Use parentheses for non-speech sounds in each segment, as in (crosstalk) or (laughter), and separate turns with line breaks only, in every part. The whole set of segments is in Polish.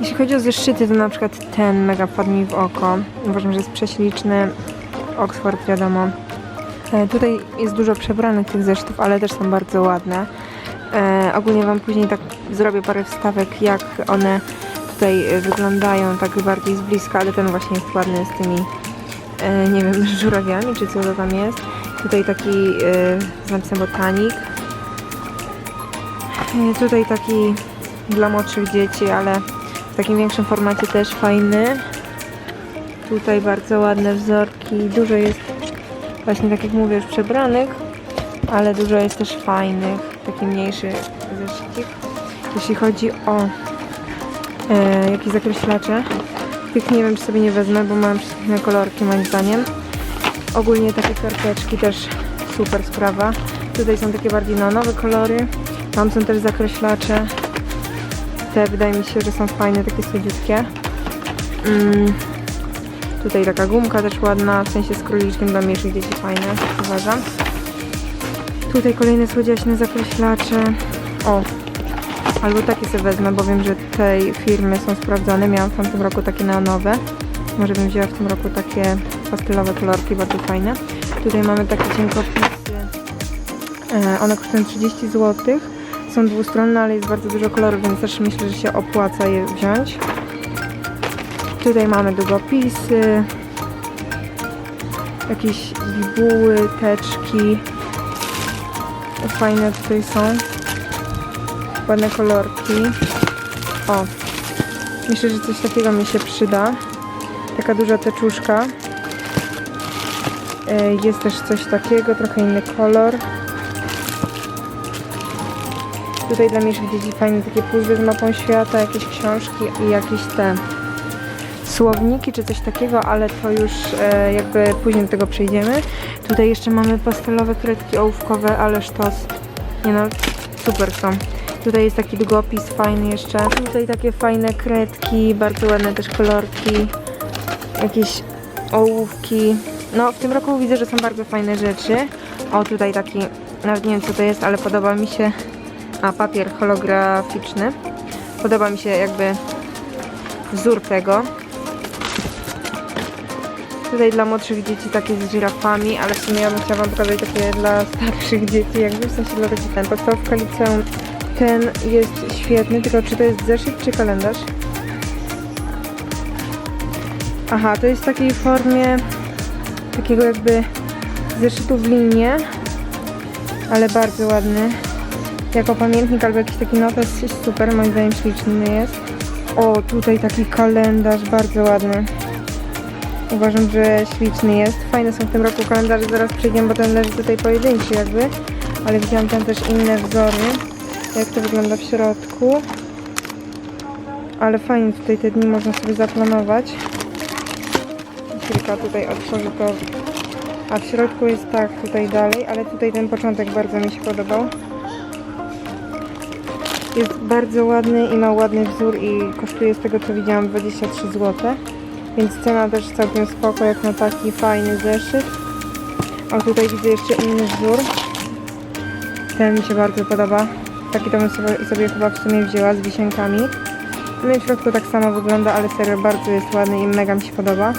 Jeśli chodzi o zeszyty, to na przykład ten mega wpadł mi w oko. Uważam, że jest prześliczny. Oxford wiadomo. E, tutaj jest dużo przebranych tych zeszytów, ale też są bardzo ładne. E, ogólnie Wam później tak zrobię parę wstawek, jak one tutaj wyglądają tak bardziej z bliska, ale ten właśnie jest ładny z tymi, e, nie wiem, (laughs) żurawiami, czy co to tam jest. Tutaj taki e, z napisem botanik. E, tutaj taki dla młodszych dzieci, ale takim większym formacie też fajny. Tutaj bardzo ładne wzorki. Dużo jest właśnie tak jak mówię już przebranych, ale dużo jest też fajnych, taki mniejszy zeszycik. Jeśli chodzi o e, jakieś zakreślacze, tych nie wiem czy sobie nie wezmę, bo mam przepiękne kolorki moim zdaniem. Ogólnie takie karteczki też super sprawa. Tutaj są takie bardziej neonowe kolory. Tam są też zakreślacze. Te wydaje mi się, że są fajne, takie słodziutkie. Mm. Tutaj taka gumka też ładna, w sensie z króliczkiem dla mniejszych dzieci fajne, uważam. Tutaj kolejne słodziaśne zakreślacze. O, albo takie sobie wezmę, bo wiem, że tej firmy są sprawdzone. Miałam w tamtym roku takie neonowe. Może bym wzięła w tym roku takie pastelowe kolorki, bardzo fajne. Tutaj mamy takie cienkopisy. E, one kosztują 30 zł. Są dwustronne, ale jest bardzo dużo kolorów, więc też myślę, że się opłaca je wziąć. Tutaj mamy długopisy, jakieś bibuły, teczki. Fajne tutaj są. Ładne kolorki. O, myślę, że coś takiego mi się przyda. Taka duża teczuszka. E, Jest też coś takiego, trochę inny kolor. Tutaj dla mniejszych dzieci fajne takie puzzle z mapą świata, jakieś książki i jakieś te słowniki czy coś takiego, ale to już e, jakby później do tego przejdziemy. Tutaj jeszcze mamy pastelowe kredki ołówkowe, ale sztos. Nie no, super są. Tutaj jest taki długopis fajny jeszcze. Tutaj takie fajne kredki, bardzo ładne też kolorki. Jakieś ołówki. No w tym roku widzę, że są bardzo fajne rzeczy. O tutaj taki, nawet nie wiem co to jest, ale podoba mi się. A papier holograficzny. Podoba mi się jakby wzór tego. Tutaj dla młodszych dzieci takie z żyrafami, ale w sumie ja bym chciała wam pokazać takie dla starszych dzieci, jakby w sensie dla takich ten podstawówka liceum. Ten jest świetny, tylko czy to jest zeszyt czy kalendarz? Aha, to jest w takiej formie takiego jakby zeszytu w linie, ale bardzo ładny. Jako pamiętnik albo jakiś taki notes jest super, moim zdaniem śliczny jest. O, tutaj taki kalendarz, bardzo ładny. Uważam, że śliczny jest. Fajne są w tym roku kalendarze, zaraz przejdziemy, bo ten leży tutaj pojedynczy jakby. Ale widziałam tam też inne wzory. Jak to wygląda w środku. Ale fajnie tutaj te dni można sobie zaplanować. Kilka tutaj otworzy to. A w środku jest tak tutaj dalej, ale tutaj ten początek bardzo mi się podobał. Jest bardzo ładny i ma ładny wzór i kosztuje z tego co widziałam 23 zł. Więc cena też całkiem spoko, jak na taki fajny zeszyt. A tutaj widzę jeszcze inny wzór. Ten mi się bardzo podoba. Taki to bym sobie, sobie chyba w sumie wzięła z wisienkami. No w środku tak samo wygląda, ale serio bardzo jest ładny i mega mi się podoba.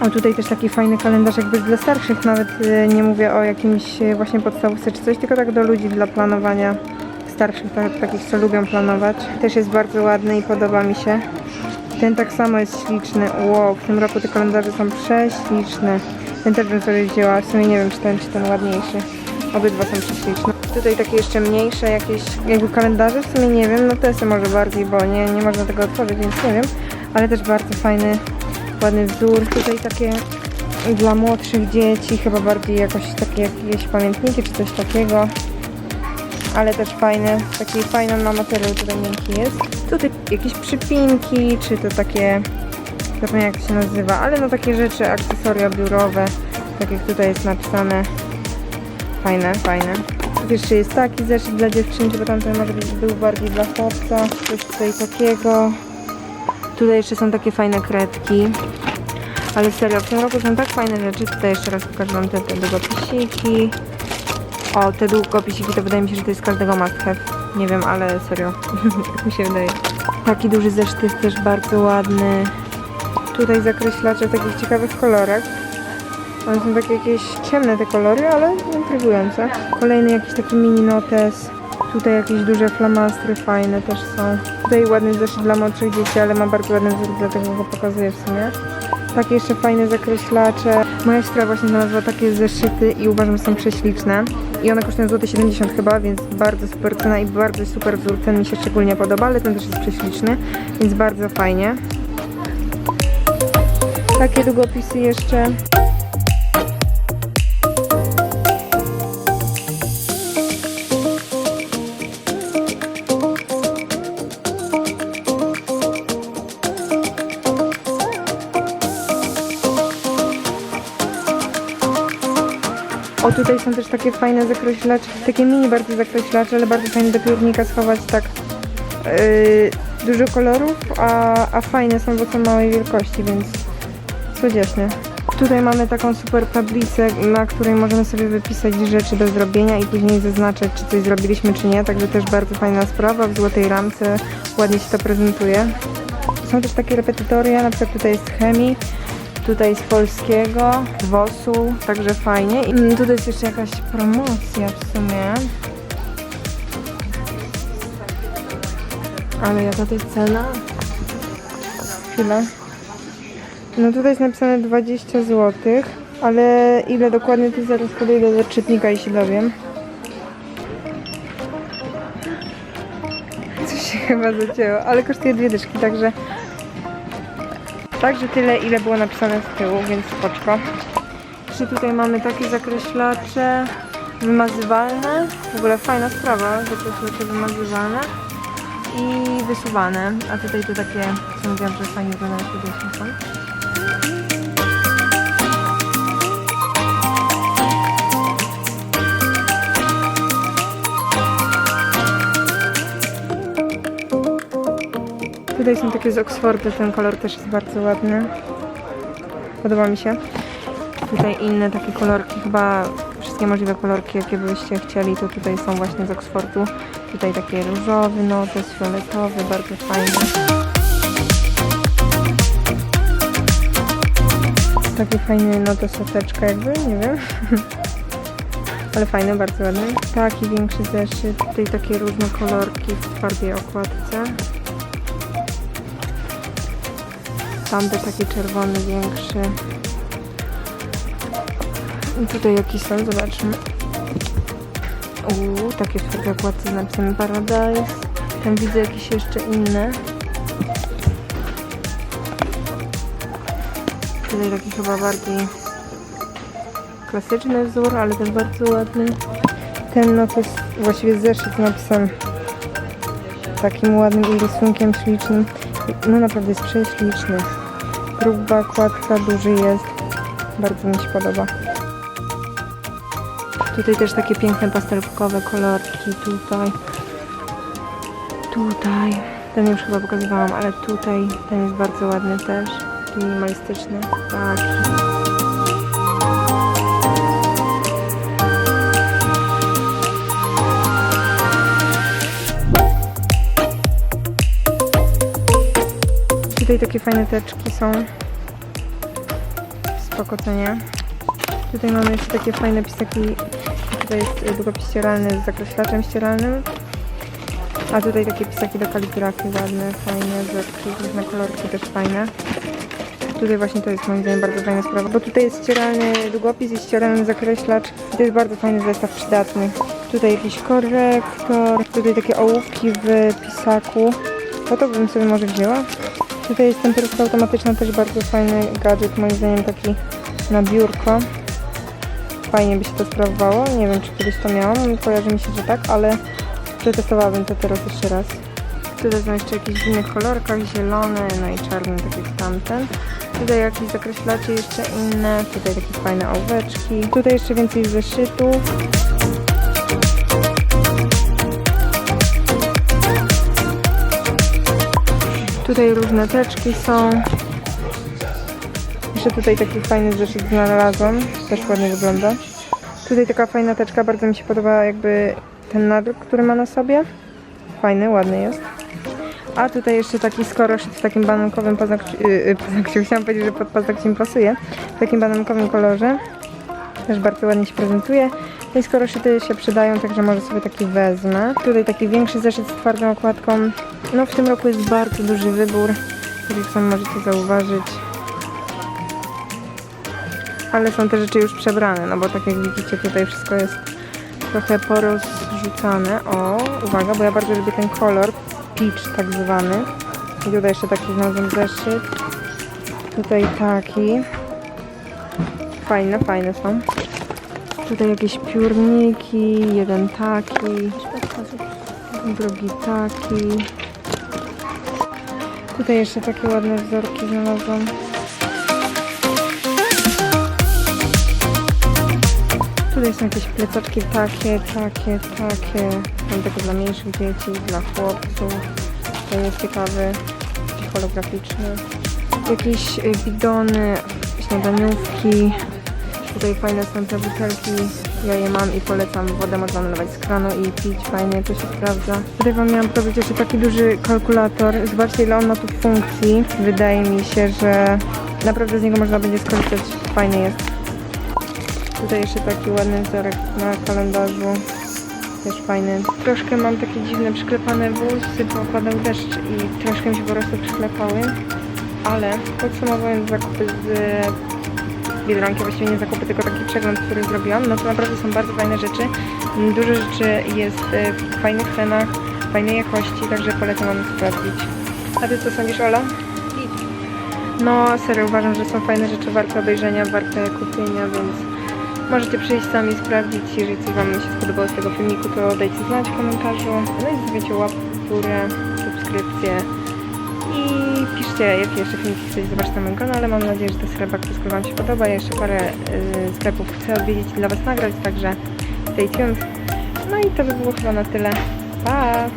A tutaj też taki fajny kalendarz jakby dla starszych, nawet y, nie mówię o jakimś y, właśnie podstawówce czy coś, tylko tak do ludzi dla planowania starszych, tak, takich co lubią planować. Też jest bardzo ładny i podoba mi się. Ten tak samo jest śliczny. Wow, w tym roku te kalendarze są prześliczne. Ten też bym sobie wzięła. W sumie nie wiem, czy ten, czy ten ładniejszy. Obydwa są prześliczne. Tutaj takie jeszcze mniejsze jakieś jakby kalendarze. W sumie nie wiem, no te są może bardziej, bo nie, nie można tego otworzyć, więc nie wiem. Ale też bardzo fajny, ładny wzór. Tutaj takie dla młodszych dzieci, chyba bardziej jakoś takie jakieś pamiętniki czy coś takiego ale też fajny, taki fajny ma materiał tutaj miękki jest. Tutaj jakieś przypinki, czy to takie, zapomniałem jak się nazywa, ale no takie rzeczy, akcesoria biurowe, tak jak tutaj jest napisane. Fajne, fajne. Jeszcze jest taki zeszyt dla dziewczynki, bo tamten może być był bardziej dla chłopca. Coś tutaj takiego. Tutaj jeszcze są takie fajne kredki. Ale serio, w tym roku są tak fajne rzeczy. Tutaj jeszcze raz pokażę wam te, te długopisiki. O, te długopisiki to wydaje mi się, że to jest każdego must have. Nie wiem, ale serio, (laughs) tak mi się wydaje. Taki duży zeszyt jest też bardzo ładny. Tutaj zakreślacze w takich ciekawych kolorach. One są takie jakieś ciemne te kolory, ale intrygujące. Kolejny jakiś taki mini notes. Tutaj jakieś duże flamastry fajne też są. Tutaj ładny zeszyt dla młodszych dzieci, ale ma bardzo ładny wzór, dlatego go pokazuję w sumie. Takie jeszcze fajne zakreślacze. Moja siostra właśnie znalazła takie zeszyty i uważam, że są prześliczne. I one kosztują złote 70 chyba, więc bardzo super cena i bardzo super wzór. Ten mi się szczególnie podoba, ale ten też jest prześliczny, więc bardzo fajnie. Takie długopisy jeszcze. O, tutaj są też takie fajne zakreślacze, takie mini bardzo zakreślacze, ale bardzo fajne do piórnika schować tak yy, dużo kolorów, a, a fajne są, bo są małej wielkości, więc słodzieszne. Tutaj mamy taką super tablicę, na której możemy sobie wypisać rzeczy do zrobienia i później zaznaczać, czy coś zrobiliśmy, czy nie, także też bardzo fajna sprawa, w złotej ramce ładnie się to prezentuje. Są też takie repetytoria, na przykład tutaj jest chemii, tutaj z polskiego, WOS-u, także fajnie. I mm, tutaj jest jeszcze jakaś promocja w sumie. Ale jaka to jest cena? Chwilę. No tutaj jest napisane 20 zł, ale ile dokładnie to zaraz podejdę do czytnika i się dowiem. Coś się (laughs) chyba zacięło, ale kosztuje dwie dyszki, także Także tyle, ile było napisane z tyłu, więc spoczko. Jeszcze tutaj mamy takie zakreślacze wymazywalne. W ogóle fajna sprawa, zakreślacze wymazywalne i wysuwane. A tutaj to takie, co mówiłam, że fajnie wyglądają słodzieszne są. Tutaj są takie z Oxfordu, ten kolor też jest bardzo ładny. Podoba mi się. Tutaj inne takie kolorki, chyba wszystkie możliwe kolorki, jakie byście chcieli, to tutaj są właśnie z Oxfordu. Tutaj taki różowy, notes, fioletowy, bardzo fajny. Taki fajny notesoteczka jakby, nie wiem. (laughs) Ale fajny, bardzo ładny. Taki większy zeszyt, tutaj takie różne kolorki w twardej okładce. Też taki czerwony, większy. I tutaj jakiś są, zobaczmy. Uuu, takie twardej okładce z napisem Paradise. Tam widzę jakieś jeszcze inne. Tutaj taki chyba bardziej klasyczny wzór, ale też bardzo ładny. Ten no to jest właściwie zeszyt z napisem takim ładnym i rysunkiem ślicznym. No naprawdę jest prześliczny. Gruba kładka, duży jest. Bardzo mi się podoba. Tutaj też takie piękne pastelkowe kolorki. Tutaj. Tutaj. Ten już chyba pokazywałam, ale tutaj ten jest bardzo ładny też. Minimalistyczny. Taki. Tutaj takie fajne teczki są. Spoko, co nie? Tutaj mamy jeszcze takie fajne pisaki. Tutaj jest y, długopis ścieralny z zakreślaczem ścieralnym. A tutaj takie pisaki do kaligrafii ładne, fajne, rzeczy, różne kolorki też fajne. Tutaj właśnie to jest moim zdaniem bardzo fajna sprawa, bo tutaj jest ścieralny długopis i ścieralny zakreślacz. I to jest bardzo fajny zestaw przydatny. Tutaj jakiś korektor, tutaj takie ołówki w pisaku. No to bym sobie może wzięła. Tutaj jest temperówka automatyczna, też bardzo fajny gadżet, moim zdaniem taki na biurko. Fajnie by się to sprawowało. Nie wiem, czy kiedyś to miałam, kojarzy mi się, że tak, ale przetestowałabym to teraz jeszcze raz. Tutaj są jeszcze jakieś w innych kolorkach, zielone, no i czarny, tak jak tamten. Tutaj jakieś zakreślacie jeszcze inne, tutaj takie fajne ołóweczki. Tutaj jeszcze więcej zeszytów. Tutaj różne teczki są. Jeszcze tutaj taki fajny zeszyt znalazłam. Też ładnie wygląda. Tutaj taka fajna teczka, bardzo mi się podoba jakby ten nadruk, który ma na sobie. fajny, ładny jest. A tutaj jeszcze taki skoroszyt w takim banankowym yy, yy, paznokciu, (laughs) chciałam powiedzieć, że pod paznokciem pasuje, w takim banankowym kolorze. Też bardzo ładnie się prezentuje. No i skoroszyty się przydają, także może sobie taki wezmę. Tutaj taki większy zeszyt z twardą okładką. No w tym roku jest bardzo duży wybór, jak sami możecie zauważyć. Ale są te rzeczy już przebrane, no bo tak jak widzicie tutaj wszystko jest trochę porozrzucane. O, uwaga, bo ja bardzo lubię ten kolor, peach tak zwany. I tutaj jeszcze taki znalazłem zeszyt. Tutaj taki. Fajne, fajne są. Tutaj jakieś piórniki, jeden taki, drugi taki. Tutaj jeszcze takie ładne wzorki znalazłam. Tutaj są jakieś plecaczki takie, takie, takie. Takie dla mniejszych dzieci, dla chłopców. Ten jest ciekawy, taki holograficzny. Jakieś y, bidony, śniadaniówki. Tutaj fajne są te butelki. Ja je mam i polecam. Wodę można nalewać z kranu i pić. Fajnie, to się sprawdza. Tutaj wam miałam powiedzieć jeszcze taki duży kalkulator. Zobaczcie ile on ma tu funkcji. Wydaje mi się, że naprawdę z niego można będzie skorzystać. Fajny jest. Tutaj jeszcze taki ładny wzorek na kalendarzu. Też fajny. Troszkę mam takie dziwne przyklepane włosy, bo opadał deszcz i troszkę mi się po prostu przyklepały. Ale podsumowując zakupy z Biedronki, właściwie nie zakupy, tylko taki przegląd, który zrobiłam, no to naprawdę są bardzo fajne rzeczy. Mm, Dużo rzeczy jest e, w fajnych cenach, fajnej jakości, także polecam Wam sprawdzić. A Ty co sądzisz, Ola? No serio, uważam, że są fajne rzeczy warte obejrzenia, warte kupienia, więc możecie przyjść sami sprawdzić. Jeżeli coś Wam się spodobało z tego filmiku, to dajcie znać w komentarzu. No i zostawicie łapkę w górę, subskrypcję piszcie, jakie jeszcze filmiki chcecie zobaczyć na moim kanale. Mam nadzieję, że ta seria Backprisku Wam się podoba. Ja jeszcze parę y, sklepów chcę odwiedzić i dla Was nagrać, także stay tuned. No i to by było chyba na tyle. Pa!